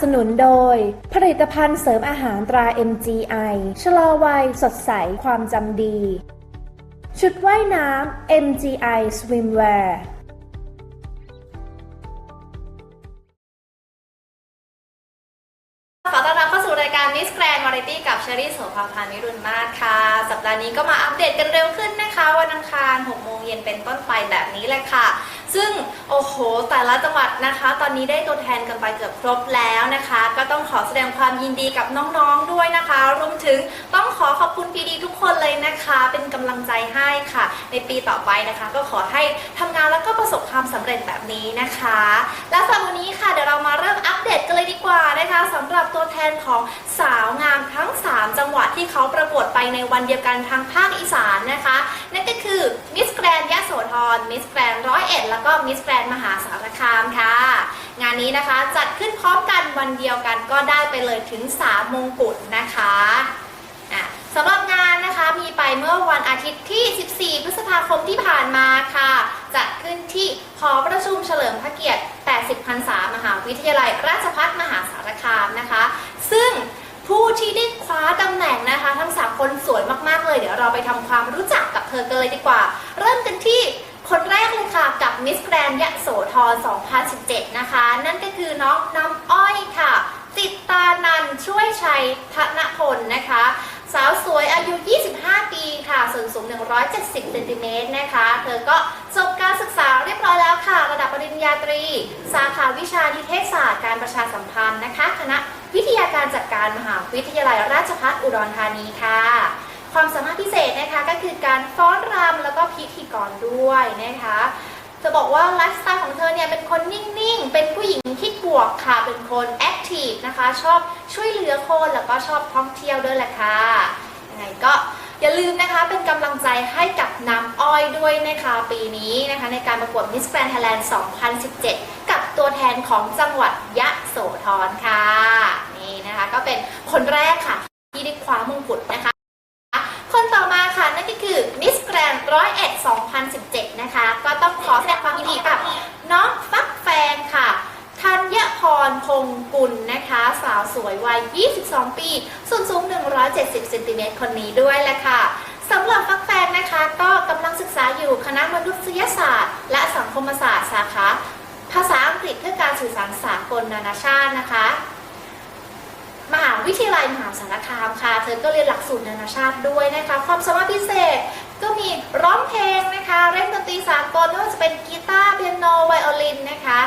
สนับสนุนโดย ผลิตภัณฑ์เสริมอาหารตรา MGI ชะลอวัยสดใสความจำดี ชุดว่ายน้ำ MGI Swimwear ขอต้อนรับเข้าสู่รายการ Miss Grand Variety กับเชอรี่โสภาพานิรุณมาศค่ะ สัปดาห์นี้ก็มาอัปเดตกันเร็วขึ้นนะคะ วันอังคาร6โมงเย็นเป็นต้นไปแบบนี้แหละค่ะ ซึ่งโอ้โหแต่ละจังหวัดนะคะ ตอนนี้ได้ตัวแทนกันไปเกือบครบแล้วนะคะ ก็ต้องขอแสดงความยินดีกับน้องๆด้วยนะคะ รวมถึงต้องขอขอบคุณพีดีทุกคนเลยนะคะ เป็นกำลังใจให้ค่ะ ในปีต่อไปนะคะ ก็ขอให้ทำงานแล้วก็ประสบความสำเร็จแบบนี้นะคะ และสำหรับวันนี้ค่ะเดี๋ยวเรามาเริ่มอัปเดตกันเลยดีกว่านะคะสำหรับตัวแทนของสาวงามทั้ง 3 จังหวัดที่เขาประกวดไปในวันเดียวกันทางภาคอีสานนะคะ นั่นก็คือมิสแกรนยะโสธรมิสแกรนร้อยเอ็ดแล้วก็มิสแกรนมหาสารคามค่ะ งานนี้นะคะจัดขึ้นพร้อมกันวันเดียวกันก็ได้ไปเลยถึง 3 มงกุฎนะคะะสำหรับงานนะคะมีไปเมื่อวันอาทิตย์ที่ 14 พฤษภาคมที่ผ่านมาค่ะจัดขึ้นที่หอประชุมเฉลิมพระเกียรติ 80 พรรษามหาวิทยาลัย ราชภัฏมหาสารคามนะคะ ซึ่งผู้ที่ได้คว้าตำแหน่งนะคะ ทั้งสามคนสวยมากๆเลย เดี๋ยวเราไปทำความรู้จักกับเธอกันเลยดีกว่า เริ่มกันที่ คนแรกเลยค่ะกับมิสแกรนยะโสธร 2017 นะคะ นั่นก็คือน้องน้ำอ้อยค่ะ จิตตานันช่วยชัยธนพลนะคะ สาวสวยอายุ 25 ปีค่ะ ส่วนสูง 170เซนติเมตรนะคะ เธอก็จบการศึกษาเรียบร้อยแล้วค่ะ ระดับปริญญาตรี สาขาวิชานิเทศศาสตร์การประชาสัมพันธ์นะคะ คณะวิทยาการจัดการมหาวิทยาลัยราชภัฏอุดรธานีค่ะ ความสามารถพิเศษนะคะก็คือการฟ้อนรำแล้วก็พิธีกรด้วยนะคะจะบอกว่าไลฟ์สไตล์ของเธอเนี่ยเป็นคนนิ่งๆ เป็นผู้หญิงที่บวกค่ะ เป็นคนแอคทีฟนะคะ ชอบช่วยเหลือคนแล้วก็ชอบท่องเที่ยวด้วยแหละค่ะยังไงก็อย่าลืมนะคะเป็นกำลังใจให้กับน้ำอ้อยด้วยนะคะปีนี้นะคะ ในการประกวด Miss Grand Thailand 2017 กับตัวแทนของจังหวัดยะโสธรค่ะ นี่นะคะก็เป็นคนแรกค่ะ ที่ได้คว้ามงกุฎนะคะ ค่ะนั่นก็คือ Miss Grand ร้อยเอ็ด2017นะคะ ก็ต้องขอแสดงความยินดีกับน้องฟักแฟนค่ะธัญพรพงกุลนะคะ สาวสวยวัย 22 ปีส่วนสูง 170เซนติเมตรคนนี้ด้วยแหละค่ะสำหรับฟักแฟนนะคะก็กำลังศึกษาอยู่คณะมนุษยศาสตร์ และสังคมศาสตร์สาขาภาษาอังกฤษเพื่อการสื่อสารสากลนานาชาตินะคะ วิทยาลัยมหาสารคามค่ะ เธอก็เรียนหลักสูตรนานาชาติด้วยนะคะ ความสามารถพิเศษก็มีร้องเพลงนะคะเล่นดนตรีสากลไม่ว่าจะเป็นกีตาร์เปียโนไวโอลินนะคะ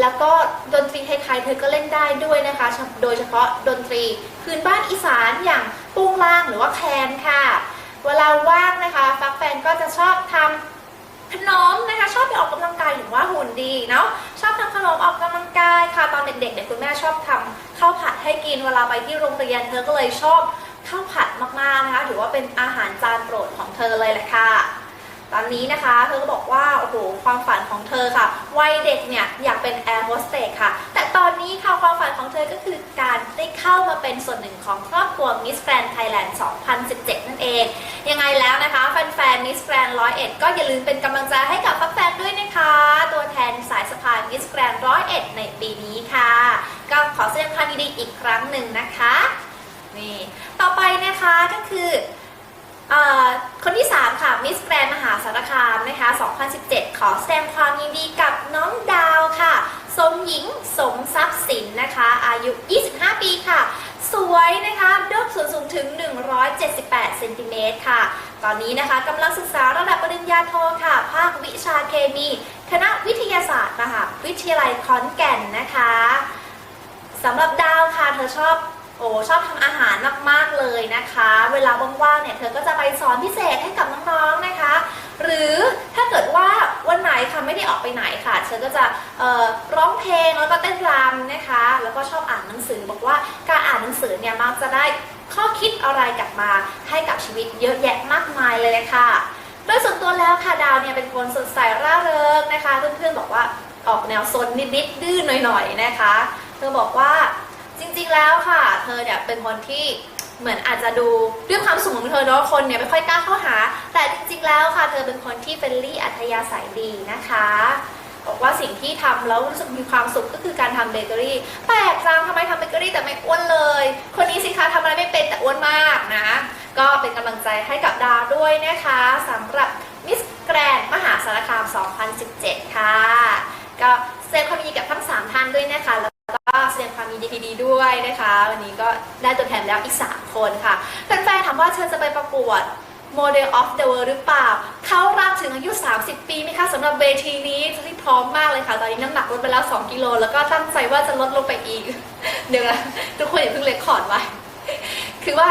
แล้วก็ดนตรีไทยๆเธอก็เล่นได้ด้วยนะคะ โดยเฉพาะดนตรีพื้นบ้านอีสานอย่างปุงลางหรือว่าแคนค่ะ เวลาว่างนะคะ ฟักแฟนก็จะชอบทำ ขนมนะคะ ชอบไปออกกำลังกายหรือว่าหุ่นดีเนาะชอบทำขนมออกกำลังกายค่ะตอนเด็กๆเนี่ยคุณแม่ชอบทำข้าวผัดให้กินเวลาไปที่โรงเรียนเธอก็เลยชอบข้าวผัดมากๆนะคะถือว่าเป็นอาหารจานโปรดของเธอเลยแหละค่ะ ตอนนี้นะคะ เธอก็บอกว่า โอ้โห ความฝันของเธอค่ะ วัยเด็กเนี่ย อยากเป็นแอร์โฮสเตสค่ะ แต่ตอนนี้ค่ะ ความฝันของเธอก็คือการได้เข้ามาเป็นส่วนหนึ่งของครอบครัว Miss Grand Thailand 2017 นั่นเอง ยังไงแล้วนะคะ แฟนๆ Miss Grand 101ก็อย่าลืมเป็นกำลังใจให้กับแฟนๆด้วยนะคะ ตัวแทนสายสะพาย Miss Grand 101ในปีนี้ค่ะ ก็ขอแสดงความยินดีอีกครั้งหนึ่งนะคะ นี่ ต่อไปนะคะก็คือเอ่อคนที่ 3 ค่ะมิสแกรนมหาสารคามนะคะ 2017 ขอแสดงความยินดีกับน้องดาวค่ะ สมหญิงสมทรัพย์สินนะคะ อายุ 25 ปีค่ะ สวยนะคะด้วยส่วนสูงถึง 178 เซนติเมตรค่ะ ตอนนี้นะคะกำลังศึกษาระดับปริญญาโทค่ะ ภาควิชาเคมี คณะวิทยาศาสตร์มหาวิทยาลัยขอนแก่นนะคะสำหรับดาวค่ะ เธอชอบโอ้ชอบทำอาหารมาก ๆ เลยนะคะ เวลาว่างๆเนี่ย เธอก็จะไปสอนพิเศษให้กับน้อง ๆ นะคะ หรือถ้าเกิดว่าวันไหนค่ะไม่ได้ออกไปไหนค่ะเธอก็จะร้องเพลงแล้วก็เต้นรำนะคะ แล้วก็ชอบอ่านหนังสือ บอกว่าการอ่านหนังสือเนี่ยมักจะได้ข้อคิดอะไรกลับมาให้กับชีวิตเยอะแยะมากมายเลยเลยค่ะ โดยส่วนตัวแล้วค่ะดาวเนี่ยเป็นคนสดใสร่าเริงนะคะ เพื่อนๆบอกว่าออกแนวซนนิดๆดื้อหน่อยๆนะคะ เธอบอกว่าจริงๆแล้วค่ะ เธอเนี่ยเป็นคนที่ เหมือนอาจจะดูด้วยความสูงของเธอเนาะคนเนี่ยไม่ค่อยกล้าเข้าหา แต่จริงๆแล้วค่ะเธอเป็นคนที่เฟรนลี่อัธยาศัยดีนะคะบอกว่าสิ่งที่ทำแล้วรู้สึกมีความสุขก็คือการทำเบเกอรี่แปลกจังทำไมทำเบเกอรี่แต่ไม่อ้วนเลย คนนี้สิคะทำอะไรไม่เป็นแต่อ้วนมากนะ ก็เป็นกำลังใจให้กับดาวด้วยนะคะสำหรับมิสแกรนมหาสารคาม 2017 ค่ะ ก็แสดงความยินดีกับทั้ง 3 ท่านด้วยนะคะ มยินดีด้วยนะคะ วันนี้ก็ได้ตัวแทนแล้วอีก 3 คนค่ะแฟนๆถามว่าเธอจะไปประกวด Model of the World หรือเปล่า เขารับถึงอายุ 30 ปีไหมคะสำหรับเวทีนี้ที่พร้อมมากเลยค่ะ ตอนนี้น้ำหนักลดไปแล้ว 2 กิโล แล้วก็ตั้งใจว่าจะลดลงไปอีก เดี๋ยวนะทุกคนอย่าเพิ่งเลคคอร์ดไว้ คือว่า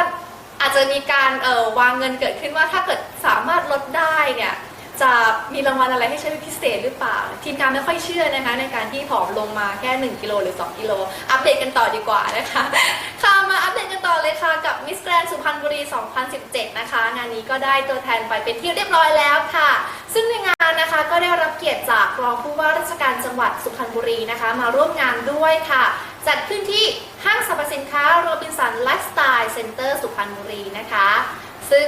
อาจจะมีการเอ่อวางเงินเกิดขึ้นว่าถ้าเกิดสามารถลดได้เนี่ย จะมีรางวัลอะไรให้ใช้เป็นพิเศษหรือเปล่า ทีมงานไม่ค่อยเชื่อนะคะในการที่ผอมลงมาแค่ 1 กิโลหรือ 2 กิโล อัปเดตกันต่อดีกว่านะคะ ค่ะมาอัปเดตกันต่อเลยค่ะ กับมิสแกรนสุพรรณบุรี 2017 นะคะ งานนี้ก็ได้ตัวแทนไปเป็นที่เรียบร้อยแล้วค่ะ ซึ่งในงานนะคะก็ได้รับเกียรติจากรองผู้ว่าราชการจังหวัดสุพรรณบุรีนะคะ มาร่วมงานด้วยค่ะ จัดขึ้นที่ห้างสรรพสินค้าโรบินสันไลฟ์สไตล์เซ็นเตอร์สุพรรณบุรีนะคะ ซึ่ง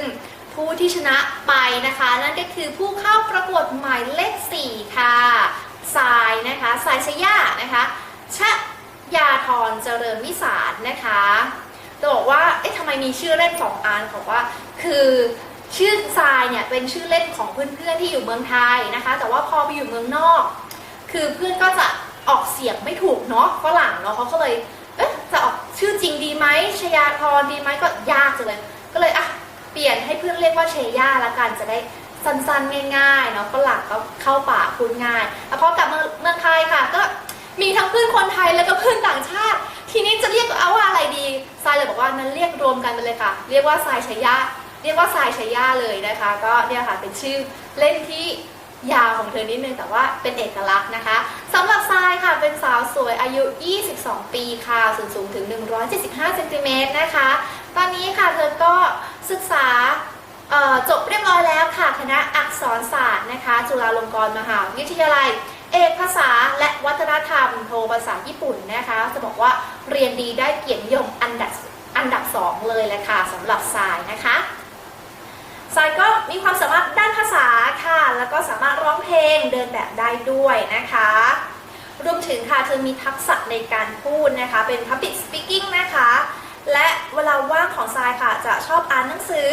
ผู้ที่ชนะไปนะคะ นั่นก็คือผู้เข้าประกวดหมายเลข 4 ค่ะสายนะคะสายชยานะคะชะยาธรเจริญวิสารนะคะจะบอกว่า เอ๊ะทำไมมีชื่อเล่นสองอันบอกว่า คือชื่อทรายเนี่ยเป็นชื่อเล่นของเพื่อนๆที่อยู่เมืองไทยนะคะ แต่ว่าพอไปอยู่เมืองนอก คือเพื่อนก็จะออกเสียงไม่ถูกเนาะฝรั่งเนาะเขาก็เลย เอ๊ะ จะออกชื่อจริงดีไหมชยาธรดีไหมก็ยากจังเลย ก็เลยอะ เปลี่ยนให้เพื่อนเรียกว่าเชย่าละกันจะได้สั้นๆง่ายๆเนาะฝรั่งก็เข้าป่ากพูดง่ายแล้วพอกลับเมืองไทยค่ะ ก็มีทั้งเพื่อนคนไทยแล้วก็เพื่อนต่างชาติ ทีนี้จะเรียกเอาว่าอะไรดีทรายเลยบอกว่านั้นเรียกรวมกันไปเลยค่ะ เรียกว่าทรายชยาเรียกว่าทรายชยาเลยนะคะ ก็เนี่ยค่ะเป็นชื่อเล่นที่ยาวของเธอนิดนึงแต่ว่าเป็นเอกลักษณ์นะคะสำหรับทรายค่ะเป็นสาวสวยอายุ 22 ปีค่ะสูงสูงถึง 175เซนติเมตรนะคะ ตอนนี้ค่ะเธอก็ ศึกษาจบเรียบร้อยแล้วค่ะคณะอักษรศาสตร์นะคะ จุฬาลงกรณ์มหาวิทยาลัย เอกภาษาและวัฒนธรรมโทภาษาญี่ปุ่นนะคะ จะบอกว่าเรียนดีได้เกียรตินิยมอันดับอันดับสองเลยแหละค่ะสำหรับทรายนะคะสายก็มีความสามารถด้านภาษาค่ะ แล้วก็สามารถร้องเพลงเดินแบบได้ด้วยนะคะรวมถึงค่ะเธอมีทักษะในการพูดนะคะ เป็น Public Speaking นะคะ และเวลาว่างของทรายค่ะ จะชอบอ่านหนังสือ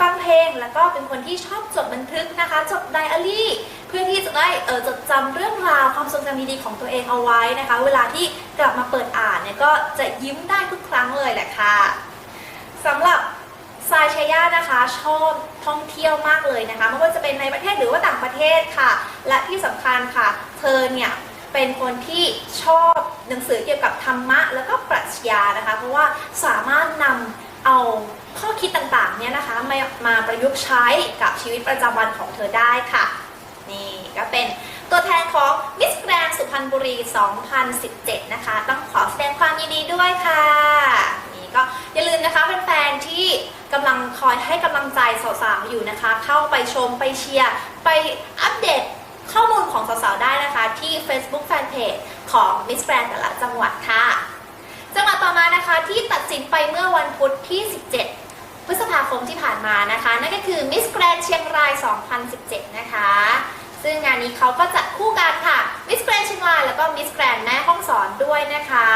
ฟังเพลง แล้วก็เป็นคนที่ชอบจดบันทึกนะคะ จดไดอารี่ เพื่อที่จะได้เออจดจำเรื่องราวความทรงจำดีๆของตัวเองเอาไว้นะคะ เวลาที่กลับมาเปิดอ่านเนี่ยก็จะยิ้มได้ทุกครั้งเลยแหละค่ะสำหรับทรายชายานะคะชอบท่องเที่ยวมากเลยนะคะไม่ว่าจะเป็นในประเทศหรือว่าต่างประเทศค่ะ และที่สำคัญค่ะ เธอเนี่ย เป็นคนที่ชอบหนังสือเกี่ยวกับธรรมะ แล้วก็ปรัชญานะคะ เพราะว่าสามารถนำเอาข้อคิดต่างๆเนี่ยนะคะมามาประยุกต์ใช้กับชีวิตประจำวันของเธอได้ค่ะ นี่ก็เป็นตัวแทนของมิสแกรนสุพรรณบุรี 2017 นะคะ ต้องขอแสดงความยินดีด้วยค่ะ นี่ก็อย่าลืมนะคะแฟนๆที่กำลังคอยให้กำลังใจสาวๆอยู่นะคะ เข้าไปชมไปเชียร์ ไปอัปเดต ข้อมูลของสาวๆได้นะคะที่ Facebook Fanpage ของ Miss Grand แต่ละจังหวัดค่ะ จังหวัดต่อมานะคะที่ตัดสินไปเมื่อวันพุธที่ 17 พฤษภาคมที่ผ่านมานะคะ นั่นก็คือ Miss Grand เชียงราย 2017 นะคะ ซึ่งงานนี้เขาก็จัดคู่กันค่ะ Miss Grand เชียงรายแล้วก็ Miss Grand แม่ห้องสอนด้วยนะคะ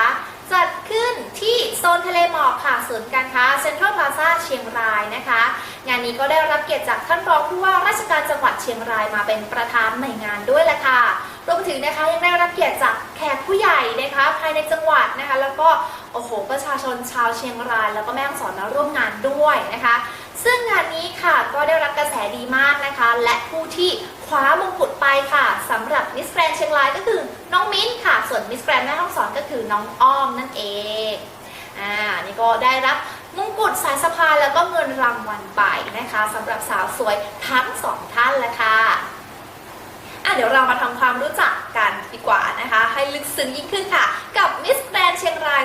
จัดขึ้นที่โซนทะเลหมอกค่ะศูนย์การค้าเซ็นทรัลพลาซ่าเชียงรายนะคะ งานนี้ก็ได้รับเกียรติจากท่านรองผู้ว่าราชการจังหวัดเชียงรายมาเป็นประธานในงานด้วยแหละค่ะรวมถึงนะคะยังได้รับเกียรติจากแขกผู้ใหญ่นะคะภายในจังหวัดนะคะ แล้วก็โอ้โหประชาชนชาวเชียงราย แล้วก็แม่ฮ่องสอนมาร่วมงานด้วยนะคะ ซึ่งงานนี้ค่ะก็ได้รับกระแสดีมากนะคะ และผู้ที่คว้ามงกุฎไปค่ะสำหรับมิสแกรนเชียงรายก็คือน้องมิ้นค่ะ ส่วนมิสแกรนแม่ฮ่องสอนก็คือน้องอ้อมนั่นเองอ่านี่ก็ได้รับมงกุฎสายสะพายแล้วก็เงินรางวัลไปนะคะสำหรับสาวสวยทั้งสองท่านละค่ะอะเดี๋ยวเรามาทำความรู้จักกันดีกว่านะคะ ให้ลึกซึ้งยิ่งขึ้นค่ะ กับมิสแกรนเชียงราย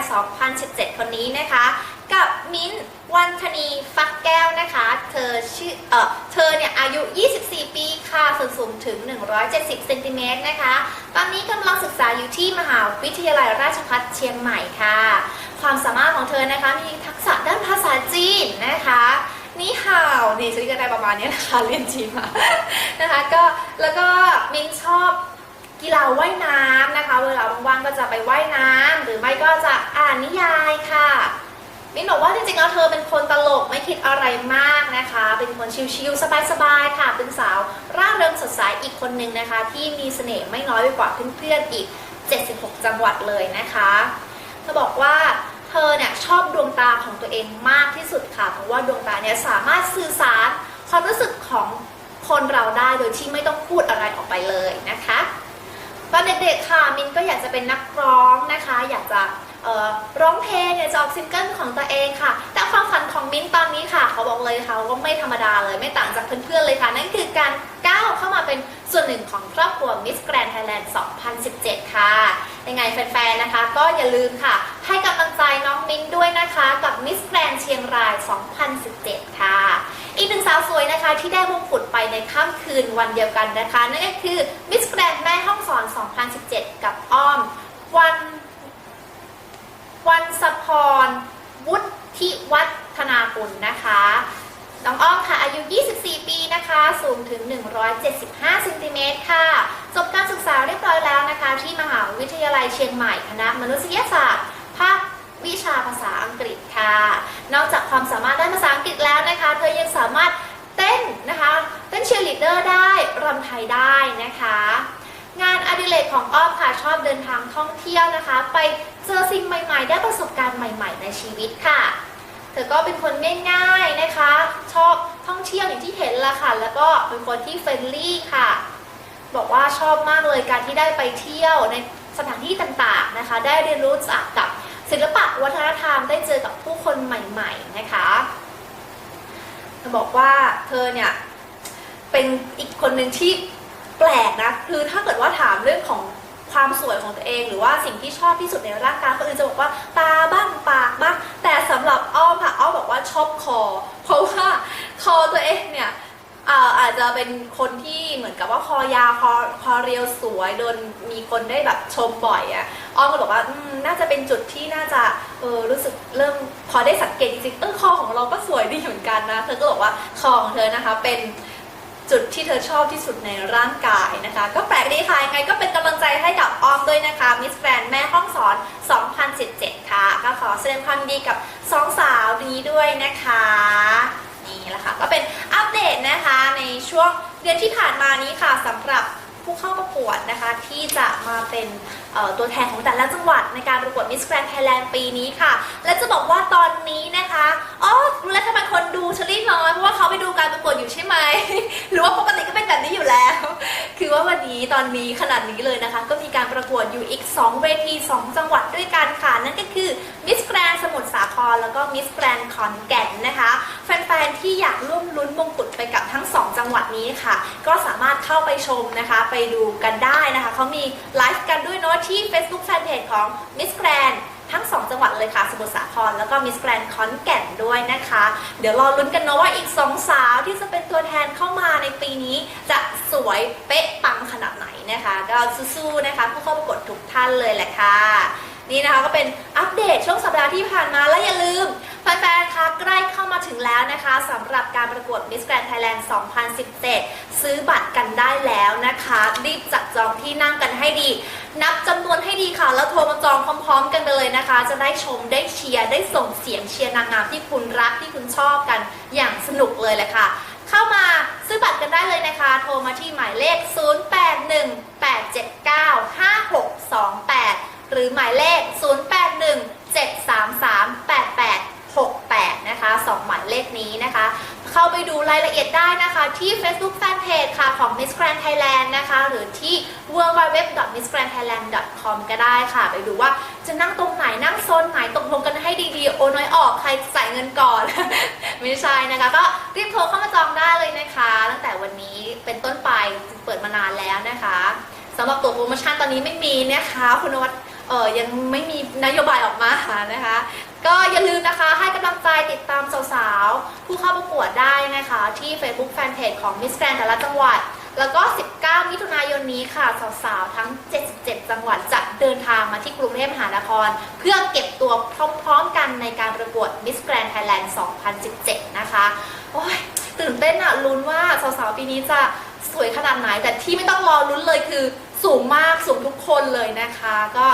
2017 คนนี้นะคะ กับมิ้นวันธนีฟักแก้วนะคะ เธอชื่อเออเธอเนี่ยอายุ 24 ปีค่ะส่วนสูงถึง 170เซนติเมตรนะคะ ตอนนี้กำลังศึกษาอยู่ที่มหาวิทยาลัยราชภัฏเชียงใหม่ค่ะ ความสามารถของเธอนะคะมีทักษะด้านภาษาจีนนะคะนี่ห่าวนี่ชื่อจะได้ประมาณนี้นะคะเรียนจีนมานะคะก็แล้วก็มิ้นชอบกีฬาว่ายน้ำนะคะ เวลาว่างๆก็จะไปว่ายน้ำหรือไม่ก็จะอ่านนิยายค่ะ มิ้นบอกว่าจริงๆแล้วเธอเป็นคนตลกไม่คิดอะไรมากนะคะ เป็นคนชิลๆสบายๆค่ะ เป็นสาวร่าเริงสดใสอีกคนนึงนะคะ ที่มีเสน่ห์ไม่น้อยไปกว่าเพื่อนๆอีก 76 จังหวัดเลยนะคะเธอบอกว่าเธอเนี่ยชอบดวงตาของตัวเองมากที่สุดค่ะ เพราะว่าดวงตาเนี่ยสามารถสื่อสารความรู้สึกของคนเราได้โดยที่ไม่ต้องพูดอะไรออกไปเลยนะคะตอนเด็กๆค่ะมินก็อยากจะเป็นนักร้องนะคะ อยากจะ ร้องเพลงอยากจะออกซิงเกิลของตัวเองค่ะ แต่ความฝันของมิ้นตอนนี้ค่ะ เขาบอกเลยค่ะว่าไม่ธรรมดาเลยไม่ต่างจากเพื่อนๆเลยค่ะ นั่นคือการก้าวเข้ามาเป็นส่วนหนึ่งของครอบครัว Miss Grand Thailand 2017 ค่ะ ยังไงแฟนๆ นะคะ ก็อย่าลืมค่ะ ให้กำลังใจน้องมิ้นด้วยนะคะ กับ Miss Grand เชียงราย 2017 ค่ะ อีกหนึ่งสาวสวยนะคะที่ได้มงกุฎไปในค่ำคืนวันเดียวกันนะคะ นั่นก็คือ Miss Grand แม่ห้องสอน 2017 กับอ้อม วัน วันสพร วุฒิวัฒนากุลนะคะ น้องอ้อมค่ะ อายุ 24 ปีนะคะ สูง ถึง 175เซนติเมตรค่ะ จบการศึกษาเรียบร้อยแล้วนะคะ ที่มหาวิทยาลัยเชียงใหม่คณะมนุษยศาสตร์ ภาควิชาภาษาอังกฤษค่ะ นอกจากความสามารถด้านภาษาอังกฤษแล้วนะคะ เธอยังสามารถเต้นนะคะ เต้นเชียร์ลีดเดอร์ได้รำไทยได้นะคะ งานอดิเรกของอ้อมค่ะชอบเดินทางท่องเที่ยวนะคะ ไปเจอสิ่งใหม่ๆ ได้ประสบการณ์ใหม่ ๆ ในชีวิตค่ะ เธอก็เป็นคนง่ายๆนะคะ ชอบท่องเที่ยวอย่างที่เห็นละค่ะ แล้วก็เป็นคนที่เฟรนลี่ค่ะ บอกว่าชอบมากเลยการที่ได้ไปเที่ยวในสถานที่ต่างๆนะคะ ได้เรียนรู้จากกับศิลปะวัฒนธรรมได้เจอกับผู้คนใหม่ ๆนะคะเธอบอกว่าเธอเนี่ยเป็นอีกคนหนึ่งที่แปลกนะ คือถ้าเกิดว่าถามเรื่องของ ความสวยของตัวเอง หรือว่าสิ่งที่ชอบที่สุดในร่างกายคนอื่นจะบอกว่าตาบ้างปากบ้างแต่สำหรับอ้อมค่ะอ้อมบอกว่าชอบคอ เพราะว่าคอตัวเองเนี่ยอาจจะเป็นคนที่เหมือนกับว่าคอยาวคอคอเรียวสวยโดนมีคนได้แบบชมบ่อยอะ่ะอ้อมก็บอกว่าน่าจะเป็นจุดที่น่าจะเออรู้สึกเริ่มพอได้สังเกตจริงๆเออคอของเราก็สวยดีเหมือนกันนะเธอก็บอกว่าคอของเธอนะคะเป็น จุดที่เธอชอบที่สุดในร่างกายนะคะ ก็แปลกดีค่ะยังไงก็เป็นกำลังใจให้กับออมด้วยนะคะมิสแกรนแม่ห้องสอน 2017 ค่ะ ก็ขอแสดงความยินดีกับสองสาวนี้ด้วยนะคะนี่แหละค่ะก็เป็นอัปเดตนะคะในช่วงเดือนที่ผ่านมานี้ค่ะสำหรับ ผู้เข้าประกวดนะคะ ที่จะมาเป็นตัวแทนของแต่ละจังหวัดในการประกวด Miss Grand Thailand ปีนี้ค่ะ และจะบอกว่าตอนนี้นะคะอ๋อรู้แล้วทำไมคนดูเชลี่น้อยเพราะว่าเขาไปดูการประกวดอยู่ใช่ไหม หรือว่าปกติก็เป็นแบบนี้อยู่แล้ว คือว่าวันนี้ตอนนี้ขนาดนี้เลยนะคะ ก็มีการประกวดอยู่อีก 2 เวที 2 จังหวัดด้วยกันค่ะ นั่นก็คือ Miss Grand สมุทรสาครแล้วก็ Miss Grand ขอนแก่นนะคะ แฟนๆ ที่อยากร่วมลุ้นมงกุฎไปกับทั้ง 2 จังหวัดนี้ค่ะ ก็สามารถเข้าไปชมนะคะ ไปดูกันได้นะคะ เขามีไลฟ์กันด้วยเนาะที่ Facebook Fanpage ของ Miss Grand ทั้ง 2 จังหวัดเลยค่ะ สมุทรสาครแล้วก็มิสแกรนด์ขอนแก่นด้วยนะคะ เดี๋ยวรอลุ้นกันเนาะว่าอีก 2 สาวที่จะเป็นตัวแทนเข้ามาในปีนี้ จะสวยเป๊ะปังขนาดไหนนะคะ ก็สู้ๆนะคะผู้เข้าประกวดทุกท่านเลยแหละค่ะ นี่นะคะก็เป็นอัปเดตช่วงสัปดาห์ที่ผ่านมาและอย่าลืมแฟนๆคะใกล้เข้ามาถึงแล้วนะคะสำหรับการประกวด Miss Grand Thailand 2017 ซื้อบัตรกันได้แล้วนะคะ รีบจัดจองที่นั่งกันให้ดี นับจำนวนให้ดีค่ะ แล้วโทรมาจองพร้อมๆ กันไปเลยนะคะ จะได้ชมได้เชียร์ได้ส่งเสียงเชียร์นางงามที่คุณรักที่คุณชอบกันอย่างสนุกเลยแหละค่ะเข้ามาซื้อบัตรกันได้เลยนะคะ โทรมาที่หมายเลข 0818795628 หรือหมายเลข 0817338868 นะคะ 2 หมายเลขนี้นะคะ เข้าไปดูรายละเอียดได้นะคะที่ Facebook Fanpage ค่ะของ Miss Grand Thailand นะคะ หรือที่ www.missgrandthailand.com ก็ได้ค่ะ ไปดูว่าจะนั่งตรงไหนนั่งโซนไหนตกลงกันให้ดีๆ โอน้อยออกใครใส่เงินก่อน ไม่ใช่นะคะ ก็รีบโทรเข้ามาจองได้เลยนะคะ ตั้งแต่วันนี้เป็นต้นไปเปิดมานานแล้วนะคะสำหรับตัวโปรโมชั่นตอนนี้ไม่มีนะคะ คุณนวัด เออยังไม่มีนโยบายออกมานะคะ ก็อย่าลืมนะคะให้กำลังใจติดตามสาวๆ ผู้เข้าประกวดได้นะคะ ที่ Facebook Fanpage ของ Miss Grand แต่ละจังหวัด แล้วก็ 19 มิถุนายนนี้ค่ะ สาวๆ ทั้ง 77 จังหวัดจะเดินทางมาที่กรุงเทพมหานคร เพื่อเก็บตัวพร้อมๆ กันในการประกวด Miss Grand Thailand 2017 นะคะโอ้ยตื่นเต้นอะลุ้นว่าสาวๆ ปีนี้จะสวยขนาดไหน แต่ที่ไม่ต้องรอลุ้นเลยคือ สูงมากสูงทุกคนเลยนะคะ ก็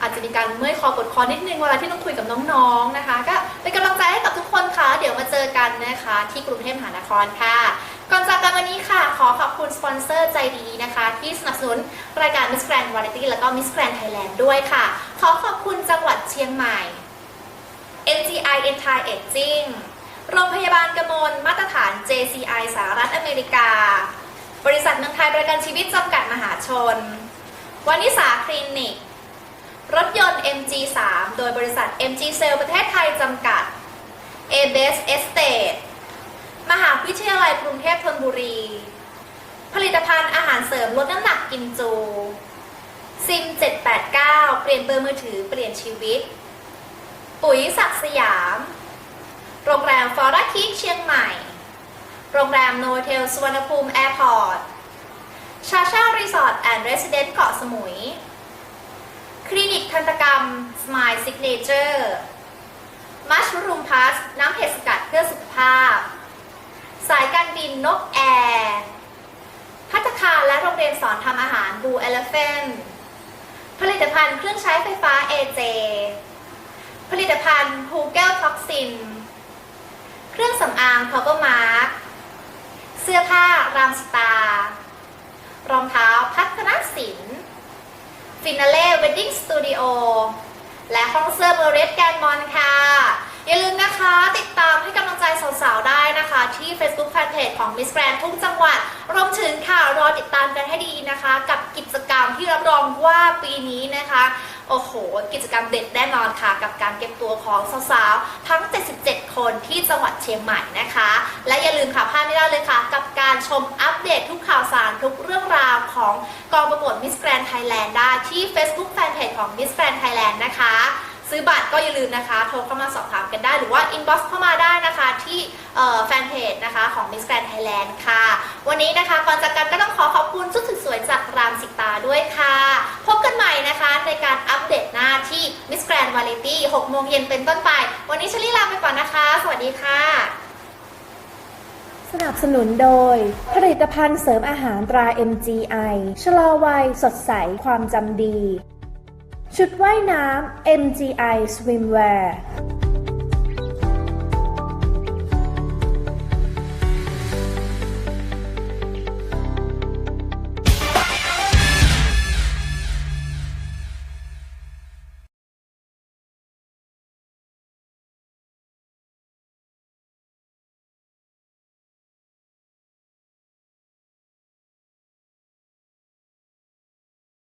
อาจจะมีการเมื่อยคอปวดคอนิดนึงเวลาที่ต้องคุยกับน้องๆนะคะ ก็เป็นกำลังใจให้กับทุกคนค่ะ เดี๋ยวมาเจอกันนะคะ ที่กรุงเทพมหานครค่ะ ก่อนจากกันวันนี้ค่ะ ขอขอบคุณสปอนเซอร์ใจดีนะคะ ที่สนับสนุนรายการ Miss Grand Variety แล้วก็ Miss Grand Thailand ด้วยค่ะ ขอขอบคุณจังหวัดเชียงใหม่ NGI Anti Aging โรงพยาบาลกมลมาตรฐาน JCI สหรัฐอเมริกา บริษัทเมืองไทยประกันชีวิตจำกัดมหาชน วานิสาคลินิก รถยนต์ MG3 โดยบริษัท MG Sale ประเทศไทยจำกัด a b e s Estate มหาวิทยาลัยกรุงเทพธนบุรี ผลิตภัณฑ์อาหารเสริมลดน้ำหนักกินจูซิม 789 เปลี่ยนเบอร์มือถือเปลี่ยนชีวิต ปุ๋ยศักดิ์สยาม โรงแรมฟอร์คิกเชียงใหม่ โรงแรมโนเทลสุวรรณภูมิแอร์พอร์ต ชาชารีสอร์ทแอนด์เรสเดนต์เกาะสมุย คลินิกทันตกรรม Smile Signature มัชรูมพัสน้ำเห็ดสกัดเพื่อสุขภาพ สายการบินนกแอร์พัตตาคาและโรงเรียนสอนทำอาหารบูเอลเฟนผลิตภัณฑ์เครื่องใช้ไฟฟ้า AJ ผลิตภัณฑ์ฮูเกลท็อกซิน เครื่องสำอาง Power Mark เเสื้อผ้ารามสตาร์รองเท้าพัฒนศิลป์ฟินาเล่เวดดิ้งสตูดิโอและห้องเสื้อเบอร์เรสแกนมอนค่ะ อย่าลืมนะคะติดตามให้กำลังใจสาวๆได้นะคะ ที่ Facebook Fanpage ของ Miss Grand ทุกจังหวัดรวมถึงค่ะรอติดตามกันให้ดีนะคะ กับกิจกรรมที่รับรองว่าปีนี้นะคะ โอ้โห กิจกรรมเด็ดแน่นอนค่ะ กับการเก็บตัวของสาวๆทั้ง 77 คนที่จังหวัดเชียงใหม่นะคะ และอย่าลืมค่ะพลาดไม่ได้เลยค่ะ กับการชมอัปเดตทุกข่าวสารทุกเรื่องราวของกองประกวด Miss Grand Thailand ได้ที่ Facebook Fanpage ของ Miss Grand Thailand นะคะ ซื้อบัตรก็อย่าลืมนะคะ โทรเข้ามาสอบถามกันได้ หรือว่า inbox เข้ามาได้นะคะที่แฟนเพจนะคะของ Miss Grand Thailand ค่ะ วันนี้นะคะก่อนจากกันก็ต้องขอขอบคุณชุดสวยจากรามสิตาด้วยค่ะ พบกันใหม่นะคะในการอัปเดตหน้าที่ Miss Grand Variety 6โมงเย็นเป็นต้นไป วันนี้ชลี่ลาไปก่อนนะคะ สวัสดีค่ะ สนับสนุนโดย ผลิตภัณฑ์เสริมอาหารตรา MGI ชะลอวัยสดใสความจำดี ชุดว่ายน้ำ MGI Swimwear